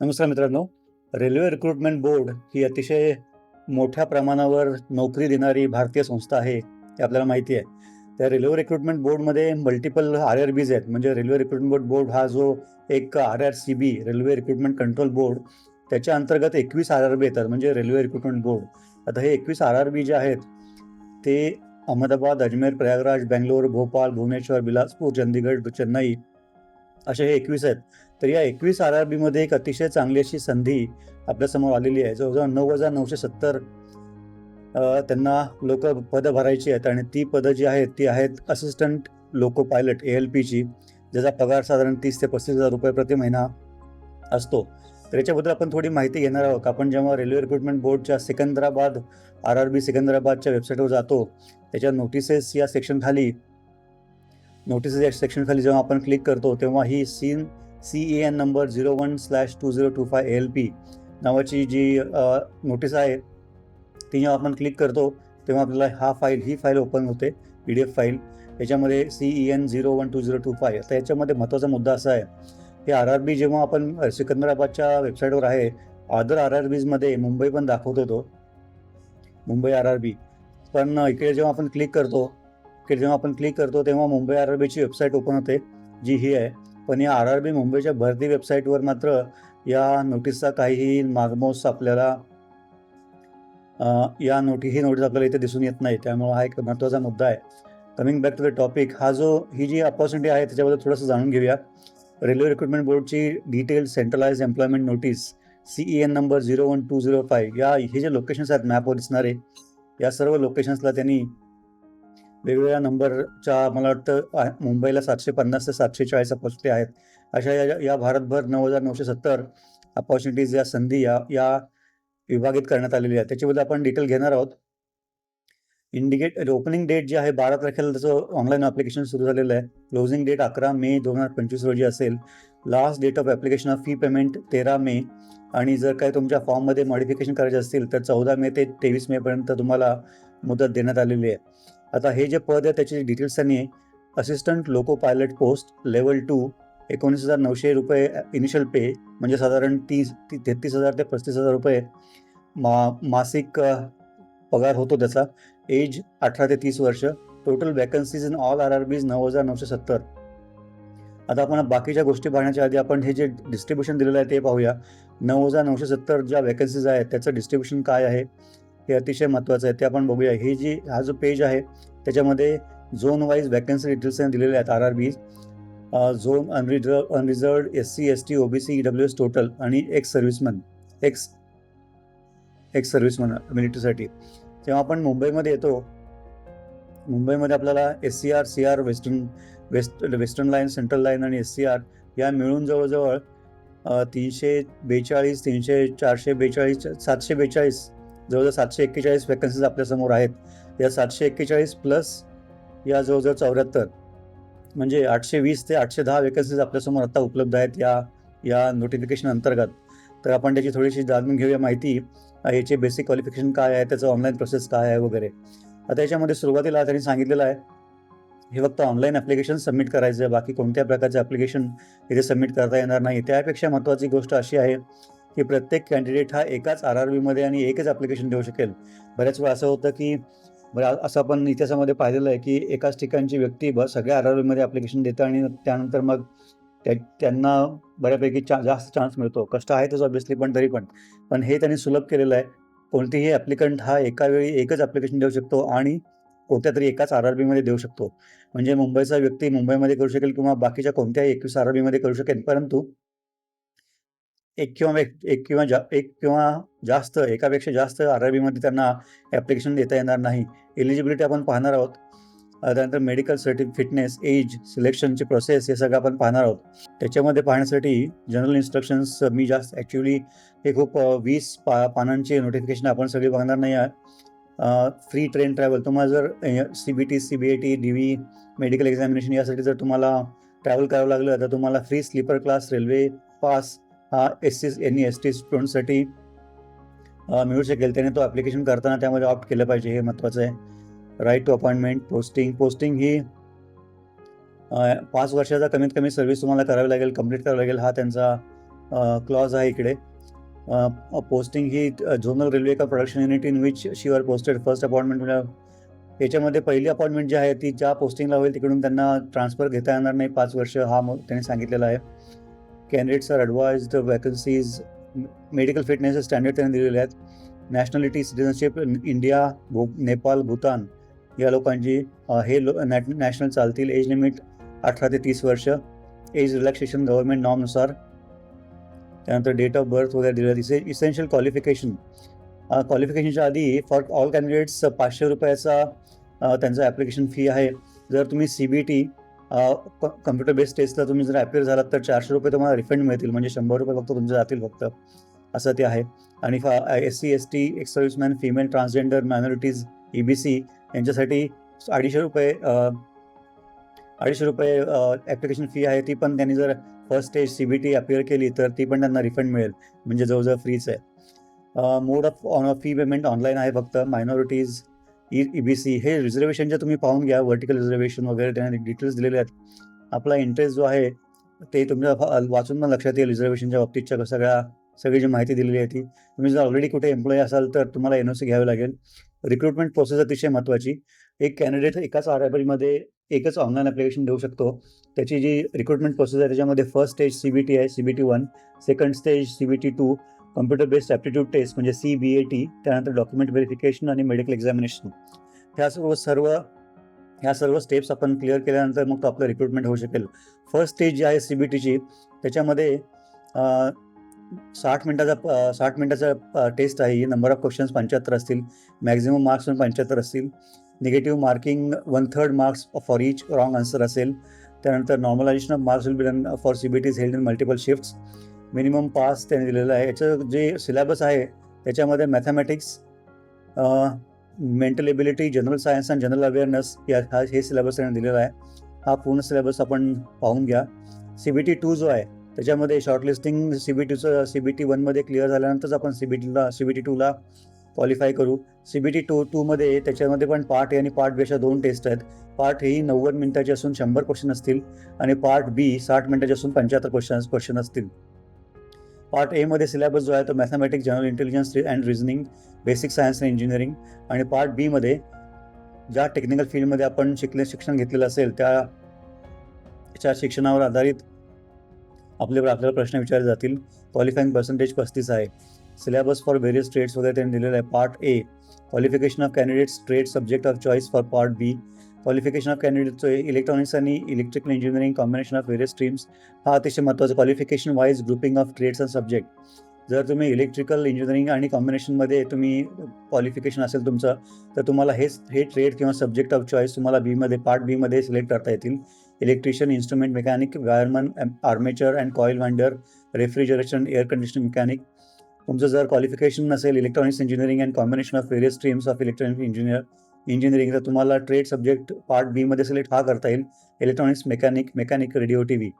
नमस्कार मित्रांनो. Railway recruitment board ही अतिशय मोठ्या प्रमाणावर नोकरी देणारी भारतीय संस्था आहे हे आपल्याला माहिती आहे. त्या रेल्वे रिक्रुटमेंट बोर्डमध्ये मल्टिपल आर आर बीज आहेत. म्हणजे रेल्वे रिक्रुटमेंट बोर्ड हा जो एक R R C B railway recruitment control board त्याच्या अंतर्गत एकवीस आर आर बी येतात. म्हणजे रेल्वे रिक्रुटमेंट बोर्ड आता हे एकवीस आर आर बी जे आहेत ते अहमदाबाद अजमेर प्रयागराज बेंगलोर भोपाळ भुवनेश्वर बिलासपूर चंदीगड चेन्नई असे हे एकवीस आहेत. तर या एकवीस आर आर बीमध्ये एक अतिशय चांगली अशी संधी आपल्यासमोर आलेली आहे. जवळजवळ नऊ हजार नऊशे सत्तर त्यांना लोक पदं भरायची आहेत आणि ती पदं जी आहेत ती आहेत assistant loco pilot A L पीची ज्याचा पगार साधारण तीस ते पस्तीस हजार रुपये प्रति महिना असतो. तर याच्याबद्दल आपण थोडी माहिती घेणार आहोत. आपण जेव्हा रेल्वे रिक्रुटमेंट बोर्डच्या सिकंदराबाद आर आर बी सिकंदराबादच्या वेबसाईटवर जातो त्याच्या नोटिसेस या सेक्शन खाली नोटिसेस या सेक्शनखाली जेव्हा आपण क्लिक करतो तेव्हा ही scene C A N number zero one slash two zero two five L P नावाची जी नोटीस आहे ती जेव्हा आपण क्लिक करतो तेव्हा आपल्याला हा फाईल ही फाईल ओपन होते पी डी एफ फाईल याच्यामध्ये C E N zero one two zero two five आता याच्यामध्ये महत्त्वाचा मुद्दा असा आहे की आर आर बी जेव्हा आपण सिकंदराबादच्या वेबसाईटवर आहे अदर आर आर बीजमध्ये मुंबई पण दाखवतो तो. मुंबई आर आर बी पण इकडे जेव्हा आपण क्लिक करतो की जेव्हा आपण क्लिक करतो तेव्हा मुंबई आर आर बीची वेबसाईट ओपन होते जी ही आहे. पण या आर आर बी मुंबईच्या भरती वेबसाईटवर मात्र या नोटीसचा काहीही मागमोस आपल्याला या नोटी ही नोटीस आपल्याला इथे दिसून येत नाही. त्यामुळे हा एक महत्त्वाचा मुद्दा आहे. Coming back to the topic हा जो ही जी अपॉर्च्युनिटी आहे त्याच्याबद्दल थोडंसं जाणून घेऊया. रेल्वे रिक्रुटमेंट बोर्डची detail centralise employment notice C E N number zero one two zero five या हे जे लोकेशन्स आहेत मॅपवर दिसणारे या सर्व लोकेशन्सला त्यांनी वेगवेगळ्या नंबरच्या मला वाटतं मुंबईला सातशे पन्नास ते सातशे चाळीस अपॉर्च्युनिटी आहेत. अशा या या भारतभर नऊ हजार नऊशे सत्तर अपॉर्च्युनिटीज या संधी या या विभागित करण्यात आलेली आहे त्याच्याबद्दल आपण डिटेल घेणार आहोत. इंडिकेट ओपनिंग डेट जी आहे बारा तारखेला त्याचं ऑनलाईन ॲप्लिकेशन सुरू झालेलं आहे. क्लोजिंग डेट अकरा मे दोन हजार पंचवीस रोजी असेल. Last date of application of fee payment तेरा मे. आणि जर काही तुमच्या फॉर्ममध्ये मॉडिफिकेशन करायचे असतील तर चौदा मे ते तेवीस मेपर्यंत तुम्हाला मुदत देण्यात आलेली आहे. आता हे जे पद आहे त्याची डिटेल्स त्यांनी assistant loco pilot post level two एकोणीस हजार नऊशे रुपये इनिशियल पे म्हणजे साधारण तीस ती तेहतीस हजार ते पस्तीस हजार रुपये. मा मासिक पगार होतो त्याचा. एज अठरा ते तीस वर्ष. Total vacancies in all R R Bs नऊ हजार नऊशे सत्तर. आता आपण बाकीच्या गोष्टी पाहण्याच्या आधी आपण हे जे डिस्ट्रीब्युशन दिलेलं आहे ते पाहूया. नऊ हजार नऊशे सत्तर ज्या वॅकन्सीज आहेत त्याचं डिस्ट्रीब्युशन काय आहे? हे अतिशय महत्त्वाचं आहे. ते आपण बघूया. ही जी हा जो पेज आहे त्याच्यामध्ये झोन वाईज वॅकन्सी डिटेल्स दिलेले आहेत R R B zone unreserved unreserved S C S T OBC E W S total आणि ex serviceman ex ex serviceman मिलिटरीसाठी तेव्हा आपण मुंबईमध्ये येतो मुंबईमध्ये आपल्याला S C R C R western west western line central line आणि S C R या मिळून जवळजवळ तीनशे बेचाळीस तीनशे चारशे बेचाळीस सातशे बेचाळीस जवळजवळ सातशे एक्केचाळीस वॅकन्सीज आपल्यासमोर आहेत. या सातशे एक्केचाळीस प्लस या जवळजवळ चौऱ्याहत्तर म्हणजे आठशे वीस ते आठशे दहा वेकन्सीज आपल्यासमोर आता उपलब्ध आहेत या या नोटिफिकेशन अंतर्गत. तर आपण त्याची थोडीशी जाणून घेऊया माहिती याचे बेसिक क्वालिफिकेशन काय आहे त्याचं ऑनलाईन प्रोसेस काय आहे वगैरे. आता याच्यामध्ये सुरुवातीला त्यांनी सांगितलेलं आहे हे फक्त ऑनलाईन ॲप्लिकेशन सबमिट करायचं आहे बाकी कोणत्या प्रकारचं ॲप्लिकेशन इथे सबमिट करता येणार नाही. त्यापेक्षा महत्त्वाची गोष्ट अशी आहे की प्रत्येक कॅन्डिडेट हा एकाच आर आर बीमध्ये आणि एकच ॲप्लिकेशन देऊ शकेल. बऱ्याच वेळा असं होतं की बरं असं आपण इतिहासामध्ये पाहिलेलं आहे की एकाच ठिकाणची व्यक्ती ब सगळ्या आर आर बीमध्ये ॲप्लिकेशन देतं आणि त्यानंतर मग त्या त्यांना बऱ्यापैकी चा जास्त चान्स मिळतो. कष्ट आहेतच ऑब्विसली पण तरी पण. पण हे त्यांनी सुलभ केलेलं आहे. कोणतेही ॲप्लिकंट हा एका वेळी एकच ॲप्लिकेशन देऊ शकतो आणि कोणत्या तरी एकाच आर आर बीमध्ये देऊ शकतो. म्हणजे मुंबईचा व्यक्ती मुंबईमध्ये करू शकेल किंवा बाकीच्या कोणत्याही एकवीस आर आर बीमध्ये करू शकेल. परंतु एक किंवा एक एक किंवा जा एक किंवा जास्त एकापेक्षा जास्त आर आर बीमध्ये त्यांना ॲप्लिकेशन देता येणार नाही. एलिजिबिलिटी आपण पाहणार आहोत. त्यानंतर मेडिकल सर्टि फिटनेस एज सिलेक्शनची प्रोसेस हे सगळं आपण पाहणार आहोत. त्याच्यामध्ये पाहण्यासाठी जनरल इन्स्ट्रक्शन्स मी जास्त ॲक्च्युली हे खूप वीस पा पानांची नोटिफिकेशन आपण सगळी बघणार नाही आहे फ्री ट्रेन ट्रॅव्हल तुम्हाला जर C B T C B A T D V medical examination यासाठी जर तुम्हाला ट्रॅव्हल करावं लागलं तर तुम्हाला free sleeper class railway pass हा S C N E S T स्टुडंटसाठी मिळू शकेल. त्याने तो ॲप्लिकेशन करताना त्यामध्ये ऑप्ट केलं पाहिजे. हे महत्त्वाचं आहे. Right to appointment posting posting ही पाच वर्षाचा कमीत कमी सर्व्हिस तुम्हाला करावी लागेल कंप्लीट करावी लागेल. हा त्यांचा क्लॉज आहे इकडे. पोस्टिंग ही झोनल रेल्वे का production unit in which she are posted first appointment याच्यामध्ये पहिली अपॉइंटमेंट जी आहे ती ज्या पोस्टिंगला होईल तिकडून त्यांना ट्रान्सफर घेता येणार नाही. पाच वर्ष हा मग त्यांनी सांगितलेला आहे. Candidates are advise the vacancies medical fitness standard त्यांनी दिलेले आहेत. नॅशनॅलिटी सिटिझनशिप इंडिया भू नेपाळ भूतान या लोकांची हे लो नॅट नॅशनल चालतील. एज लिमिट अठरा ते तीस वर्ष. एज रिलॅक्सेशन गव्हर्नमेंट नॉर्मनुसार त्यानंतर डेट ऑफ बर्थ वगैरे दिलं इसे इसेन्शियल क्वालिफिकेशन क्वालिफिकेशनच्या आधी फॉर ऑल कॅन्डिडेट्स पाचशे रुपयाचा त्यांचा त्यांचं ॲप्लिकेशन फी आहे. जर तुम्ही C B T computer based टेस्टला तुम्ही जर अपियर झालात तर चारशे रुपये तुम्हाला रिफंड मिळतील. म्हणजे शंभर रुपये फक्त तुमचे जातील फक्त. असं ते आहे. आणि S C S T ex serviceman female transgender minorities E B C यांच्यासाठी अडीचशे रुपये अडीचशे रुपये ॲप्लिकेशन फी आहे. ती पण त्यांनी जर first stage C B T appear केली तर ती पण त्यांना रिफंड मिळेल. म्हणजे जवळजवळ फ्रीच आहे. Mode of on fee payment online आहे फक्त. Minorities E E B C हे रिझर्वेशनच्या तुम्ही पाहून घ्या व्हर्टिकल रिझर्वेशन वगैरे त्याने डिटेल्स दिलेले आहेत. आपला इंटरेस्ट जो आहे ते तुमच्या वाचून पण लक्षात येईल रिझर्वेशनच्या बाबतीतच्या सगळ्या सगळी जी माहिती दिलेली आहे ती. तुम्ही जर ऑलरेडी कुठे एम्प्लॉई असाल तर तुम्हाला एन ओ सी घ्यावी लागेल. रिक्रुटमेंट प्रोसेस अतिशय महत्त्वाची एक कॅन्डिडेट एकाच आर एकच ऑनलाईन ॲप्लिकेशन देऊ शकतो. त्याची जी रिक्रुटमेंट प्रोसेस आहे त्याच्यामध्ये first stage C B T आहे C B T one second stage C B T two computer based aptitude test म्हणजे सी बी ए टी त्यानंतर डॉक्युमेंट व्हेरिफिकेशन आणि मेडिकल एक्झामिनेशन ह्या सर्व सर्व ह्या सर्व स्टेप्स आपण क्लिअर केल्यानंतर मग तो आपलं रिक्रुटमेंट होऊ शकेल. फर्स्ट स्टेज जी आहे सी बी टीची त्याच्यामध्ये साठ मिनटाचा साठ मिनटाचा टेस्ट आहे. नंबर ऑफ क्वेश्चन्स पंच्याहत्तर असतील. मॅक्झिमम मार्क्स पण पंच्याहत्तर असतील. Negative marking one third marks for each wrong answer असेल. त्यानंतर normalisation of marks will be done for C B Ts held in multiple shifts minimum pass त्याने दिलेलं आहे. याचं जे सिलेबस आहे त्याच्यामध्ये mathematics mental ability general science and general awareness या हा हे सिलेबस त्याने दिलेला आहे. हा पूर्ण सिलेबस आपण पाहून घ्या. सी बी टी टू जो आहे त्याच्यामध्ये शॉर्टलिस्टिंग सी बी टीचं सी बी टी वनमध्ये क्लिअर झाल्यानंतरच आपण सी बी टीला सी बी टी टूला क्वालिफाय करू. सी बी टी टू टूमध्ये त्याच्यामध्ये पण पार्ट ए आणि पार्ट बी अशा दोन टेस्ट आहेत. पार्ट ही नव्वद मिनिटाची असून शंभर क्वेश्चन असतील आणि पार्ट बी साठ मिनिटाचे असून पंच्याहत्तर क्वेश्चन क्वेश्चन असतील. पार्ट एमध्ये सिलेबस जो आहे तो mathematics general intelligence and reasoning basic science and engineering आणि पार्ट बीमध्ये ज्या टेक्निकल फील्डमध्ये आपण शिकले शिक्षण घेतलेलं असेल त्या शिक्षणावर आधारित आपले आपल्याला प्रश्न विचारले जातील. क्वालिफाईंग पर्सेंटेज पस्तीस आहे. सिलेबस फॉर व्हेरियस ट्रेड्स वगैरे त्यांनी दिलेलं आहे. Part A qualification of candidates trade subject of choice for part B qualification of कॅन्डिडेटचं electronics आणि electrical engineering combination of various streams हा अतिशय महत्त्वाचा qualification wise grouping of trades and subject जर तुम्ही इलेक्ट्रिकल इंजिनिअरिंग आणि कॉम्बिनेशनमध्ये तुम्ही क्वालिफिकेशन असेल तुमचं तर तुम्हाला हेच हे ट्रेड किंवा सब्जेक्ट ऑफ चॉईस तुम्हाला बीमध्ये पार्ट बीमध्ये सिलेक्ट करता येतील. Electrician instrument mechanic wireman armature and coil winder refrigeration air conditioning mechanic तुमचं जर क्वालिफिकेशन नसेल electronics engineering and combination of various streams of electronic engineer इंजिनिअरिंगचा तुम्हाला ट्रेड सब्जेक्ट पार्ट बीमध्ये सिलेक्ट हा करता येईल. Electronics mechanic mechanic radio T V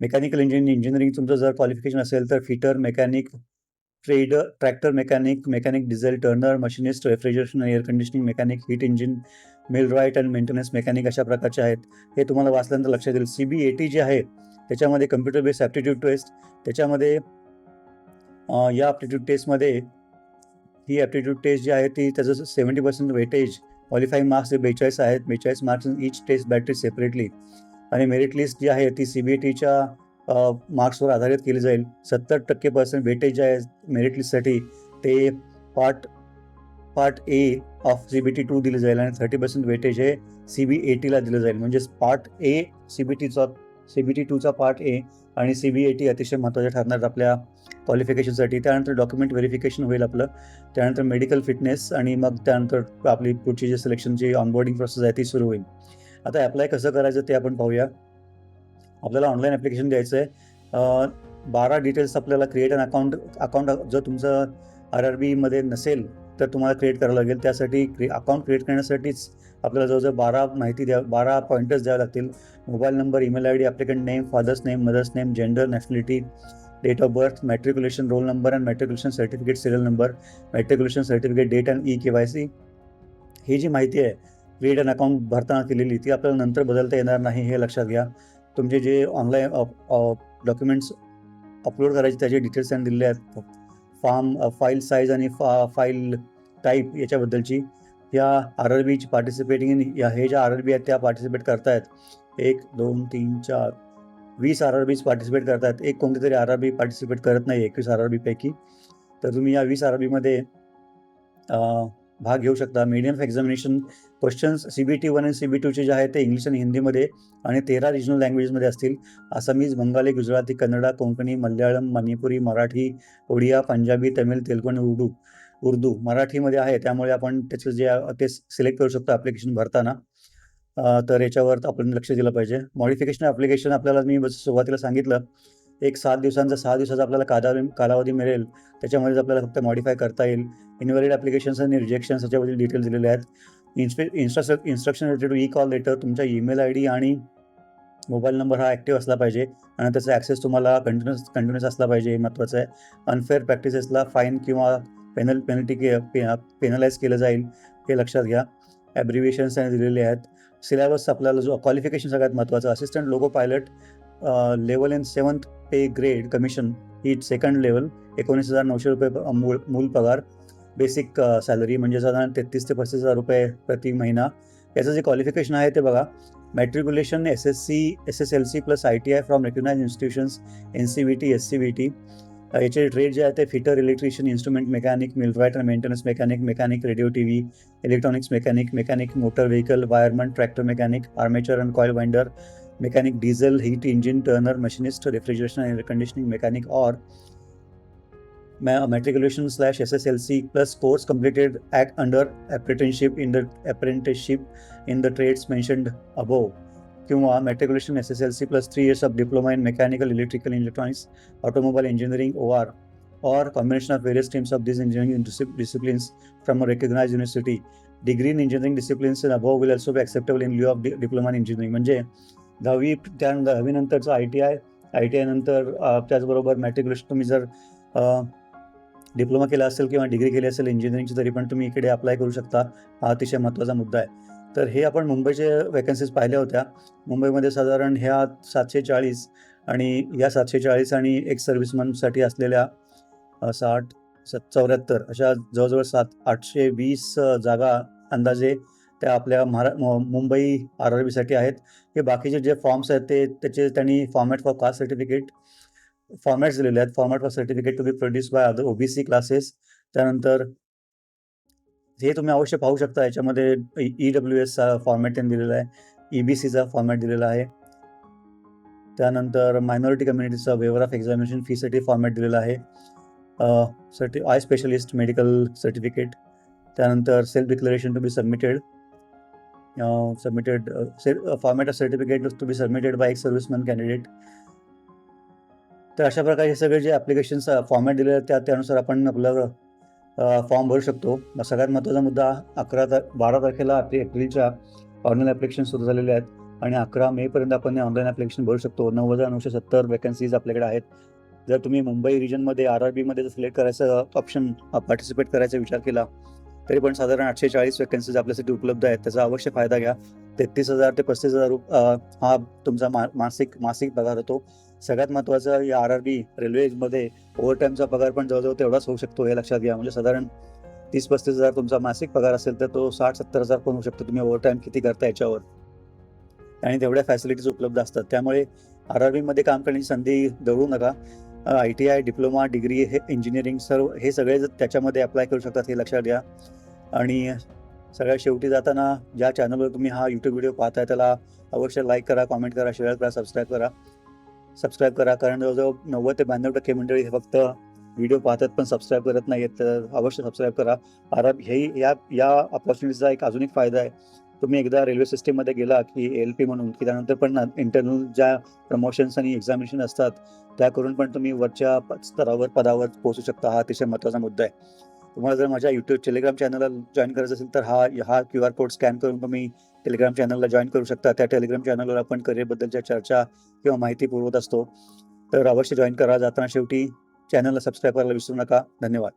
mechanical engineering engineering तुमचं जर क्वालिफिकेशन असेल तर fitter mechanic trader tractor mechanic mechanic diesel turner machinist refrigeration air conditioning mechanic heat engine mill wright and maintenance mechanic अशा प्रकारचे आहेत. हे तुम्हाला वाचल्यानंतर लक्षात येईल. सी बी ए टी जे आहे त्याच्यामध्ये कम्प्युटर बेस्ड ॲप्टिट्यूड टेस्ट त्याच्यामध्ये या ॲप्टिट्यूड टेस्टमध्ये ही ॲप्टिट्यूड टेस्ट जी आहे ती त्याचं seventy percent weightage qualifying marks जे बेचाळीस आहेत बेचाळीस marks in each test battery separately आणि मेरिट लिस्ट जी आहे ती सी बी टीच्या मार्क्सवर आधारित केली जाईल. सत्तर टक्के पर्सेंट वेटेज जे आहे मेरिट लिस्टसाठी ते part part A of C B T two दिलं जाईल आणि थर्टी पर्सेंट वेटेज हे सी बी ए टीला दिलं जाईल. म्हणजे पार्ट ए सी बी टीचा सी बी टी टूचा पार्ट ए आणि सी बी ए टी अतिशय महत्त्वाचे ठरणार आपल्या क्वालिफिकेशनसाठी त्यानंतर डॉक्युमेंट व्हेरिफिकेशन होईल आपलं. त्यानंतर मेडिकल फिटनेस आणि मग त्यानंतर आपली पुढची जी सिलेक्शनची ऑनबोर्डिंग प्रोसेस आहे ती सुरू होईल. आता अप्लाय कसं करायचं ते आपण पाहूया. आपल्याला ऑनलाईन ॲप्लिकेशन द्यायचं आहे बारा डिटेल्स आपल्याला क्रिएट अन अकाउंट अकाउंट जर तुमचं आर आर बीमध्ये नसेल तर तुम्हाला क्रिएट करावं लागेल. त्यासाठी क्रि अकाउंट क्रिएट करण्यासाठीच आपल्याला जवळजवळ बारा माहिती द्या बारा पॉईंटर्स द्यावे लागतील. Mobile number email I D applicant name father's name mother's name gender nationality date of birth matriculation roll number and matriculation certificate serial number matriculation certificate date and E K Y C ही जी माहिती आहे create अन account भरताना केलेली ती आपल्याला नंतर बदलता येणार नाही हे लक्षात घ्या. तुमचे जे ऑनलाईन डॉक्युमेंट्स अपलोड करायचे त्याचे डिटेल्स त्यांनी दिलेले आहेत. फार्म फाईल साईज आणि फा फाईल टाईप याच्याबद्दलची. या आर आर बीची पार्टिसिपेटिंग इन या हे ज्या आर आर बी आहेत त्या पार्टिसिपेट करतायत. एक दोन तीन चार वीस आर आर बीज पार्टिसिपेट करतायत. एक कोणतीतरी आर आर बी पार्टिसिपेट करत नाही एकवीस आर आर बीपैकी तर तुम्ही या वीस आर आर बीमध्ये भाग घेऊ शकता. Medium of examination questions C B T one आणि सी बी टूचे जे आहेत ते इंग्लिश आणि हिंदीमध्ये आणि तेरा रिजनल लँग्वेजेसमध्ये असतील. आसामीज बंगाली गुजराती कन्नडा कोंकणी मल्याळम मणिपुरी मराठी ओडिया पंजाबी तमिळ तेलगू आणि उर्दू उर्दू मराठीमध्ये आहे त्यामुळे आपण त्याचं जे ते सिलेक्ट करू शकतो ॲप्लिकेशन भरताना. तर याच्यावर आपण लक्ष दिलं पाहिजे. मॉडिफिकेशन ॲप्लिकेशन आपल्याला मी सुरुवातीला सांगितलं एक सात दिवसांचा सहा दिवसाचा आपल्याला कालावधी कालावधी मिळेल. त्याच्यामध्येच आपल्याला फक्त मॉडिफाय करता येईल. इनव्हॅलिड ॲप्लिकेशन्स आणि रिजेक्शन्स याच्याबद्दल डिटेल दिलेले आहेत. इन्स्पे instruction instruction related to E call letter तुमचा ईमेल आय डी आणि मोबाईल नंबर हा ॲक्टिव्ह असला पाहिजे. आणि त्याचा ॲक्सेस तुम्हाला कंटिन्युअस कंटिन्युअस असला पाहिजे. हे महत्त्वाचं आहे अनफेअर प्रॅक्टिसेसला फाईन किंवा पेनल पेनल्टी के पे पेनलाइज केलं जाईल हे लक्षात घ्या. ॲब्रिव्हिएशन्स त्यांनी दिलेले आहेत. सिलेबस आपल्याला जो क्वालिफिकेशन सगळ्यात महत्त्वाचं assistant loco pilot level in seventh pay grade commission he second level एकोणीस हजार नऊशे रुपये प- मूळ मूल पगार बेसिक सॅलरी म्हणजे साधारण तेहतीस ते पस्तीस हजार रुपये प्रति महिना. याचं जे क्वालिफिकेशन आहे ते बघा. Matriculation S S C S S L C plus I T I from recognised institutions N C B T S C B T H I trade जाते हैं fitter electrician instrument mechanic millwright maintenance mechanic mechanic radio TV electronics mechanic mechanic motor vehicle wireman tractor mechanic armature and coil winder mechanic diesel heat engine turner machinist refrigeration and air conditioning mechanic और मैं matriculation slash S S L C plus course completed act under apprenticeship in the apprenticeship in the trades mentioned above किंवा matriculation S S L C plus three years of diploma in mechanical electrical electronics automobile engineering O R or combination of various streams of this engineering disciplines from a recognised university degree in engineering disciplines in above will also be acceptable in lieu of diploma in engineering म्हणजे दहावी त्या दहावीनंतरचं I T I I T आयनंतर त्याचबरोबर matriculation तुम्ही जर diploma केला असेल किंवा degree केली असेल इंजिनिअरिंगची तरी पण तुम्ही इकडे अप्लाय करू शकता. हा अतिशय महत्त्वाचा मुद्दा आहे. तर हे आपण मुंबईचे वॅकन्सीज पाहिल्या होत्या. मुंबईमध्ये साधारण ह्या सातशे चाळीस आणि या सातशे चाळीस आणि एक सर्व्हिसमनसाठी असलेल्या साठ सत चौऱ्याहत्तर अशा जवळजवळ सात आठशे वीस जागा अंदाजे त्या आपल्या महारा मुंबई आर आर बीसाठी आहेत. हे बाकीचे जे फॉर्म्स आहेत ते त्याचे त्यांनी format for caste certificate formats दिलेले आहेत. Format for certificate to be produce by other OBC classes त्यानंतर हे तुम्ही अवश्य पाहू शकता याच्यामध्ये ई डब्ल्यू एसचा फॉर्मॅट त्यांनी दिलेला आहे ई बी सीचा फॉर्मॅट दिलेला आहे. त्यानंतर मायनॉरिटी कम्युनिटीचा वेवर ऑफ एक्झामिनेशन फीसाठी फॉर्मॅट दिलेला आहे. सर्टि आय स्पेशलिस्ट मेडिकल सर्टिफिकेट त्यानंतर self declaration to be submitted submitted format of certificate to be submitted by ex serviceman candidate तर अशा प्रकारे सगळे जे ॲप्लिकेशन्स फॉर्मॅट दिलेले आहेत त्या त्यानुसार आपण आपलं फॉर्म भरू शकतो. सगळ्यात महत्त्वाचा मुद्दा अकरा तार बारा तारखेला आपली एप्रिलच्या ऑनलाईन ॲप्लिकेशन सुरू झालेले आहेत. आणि अकरा मेपर्यंत आपण ऑनलाईन ॲप्लिकेशन भरू शकतो. नऊ हजार नऊशे सत्तर वॅकन्सीज आपल्याकडे आहेत. जर तुम्ही मुंबई रिजनमध्ये आर आर बीमध्ये जर सिलेक्ट करायचं ऑप्शन पार्टिसिपेट करायचा विचार केला तरी पण साधारण आठशे चाळीस वॅकन्सीज आपल्यासाठी उपलब्ध आहेत. त्याचा अवश्य फायदा घ्या. तेहतीस हजार ते पस्तीस हजार रुप हा तुमचा मा मासिक मासिक पगार होतो. सगळ्यात महत्त्वाचं या आर आर बी रेल्वेमध्ये ओव्हरटाईमचा पगार पण जवळजवळ तेवढाच होऊ शकतो हे लक्षात घ्या. म्हणजे साधारण तीस पस्तीस हजार तुमचा मासिक पगार असेल तर तो साठ सत्तर हजार पण होऊ शकतो. तुम्ही ओव्हरटाईम किती करता याच्यावर? आणि तेवढ्या फॅसिलिटीज उपलब्ध असतात. त्यामुळे आर आर बीमध्ये काम करण्याची संधी दळू नका. I T I diploma degree हे इंजिनिअरिंग सर्व हे सगळे त्याच्यामध्ये अप्लाय करू शकतात हे लक्षात घ्या. आणि सगळ्या शेवटी जाताना ज्या चॅनलवर तुम्ही हा यूट्यूब व्हिडिओ पाहताय त्याला अवश्य लाईक करा कॉमेंट करा शेअर करा सबस्क्राईब करा. सबस्क्राईब करा कारण जवळजवळ नव्वद ते ब्याण्णव टक्के मंडळी हे फक्त व्हिडिओ पाहतात पण सबस्क्राईब करत नाहीत तर अवश्य सबस्क्राईब करा. आराम हे या या ऑपॉर्च्युनिटीचा एक अजून एक फायदा आहे. तुम्ही एकदा रेल्वे सिस्टीममध्ये गेला की एल पी म्हणून की त्यानंतर पण इंटरनल ज्या प्रमोशन्स आणि एक्झामिनेशन असतात त्या करून पण तुम्ही वरच्या स्तरावर पदावर पोहोचू शकता. हा अतिशय महत्त्वाचा मुद्दा आहे. तुम्हाला जर माझ्या यूट्यूब टेलिग्राम चॅनलला जॉईन करायचं असेल तर हा हा क्यू आर कोड स्कॅन करून तुम्ही टेलिग्राम चॅनलला जॉईन करू शकता. त्या टेलिग्राम चॅनलवर आपण करिअरबद्दलच्या चर्चा किंवा माहिती पुरवत असतो. तर अवश्य जॉईन करा. जाताना शेवटी चॅनलला सबस्क्राईब करायला विसरू नका. धन्यवाद.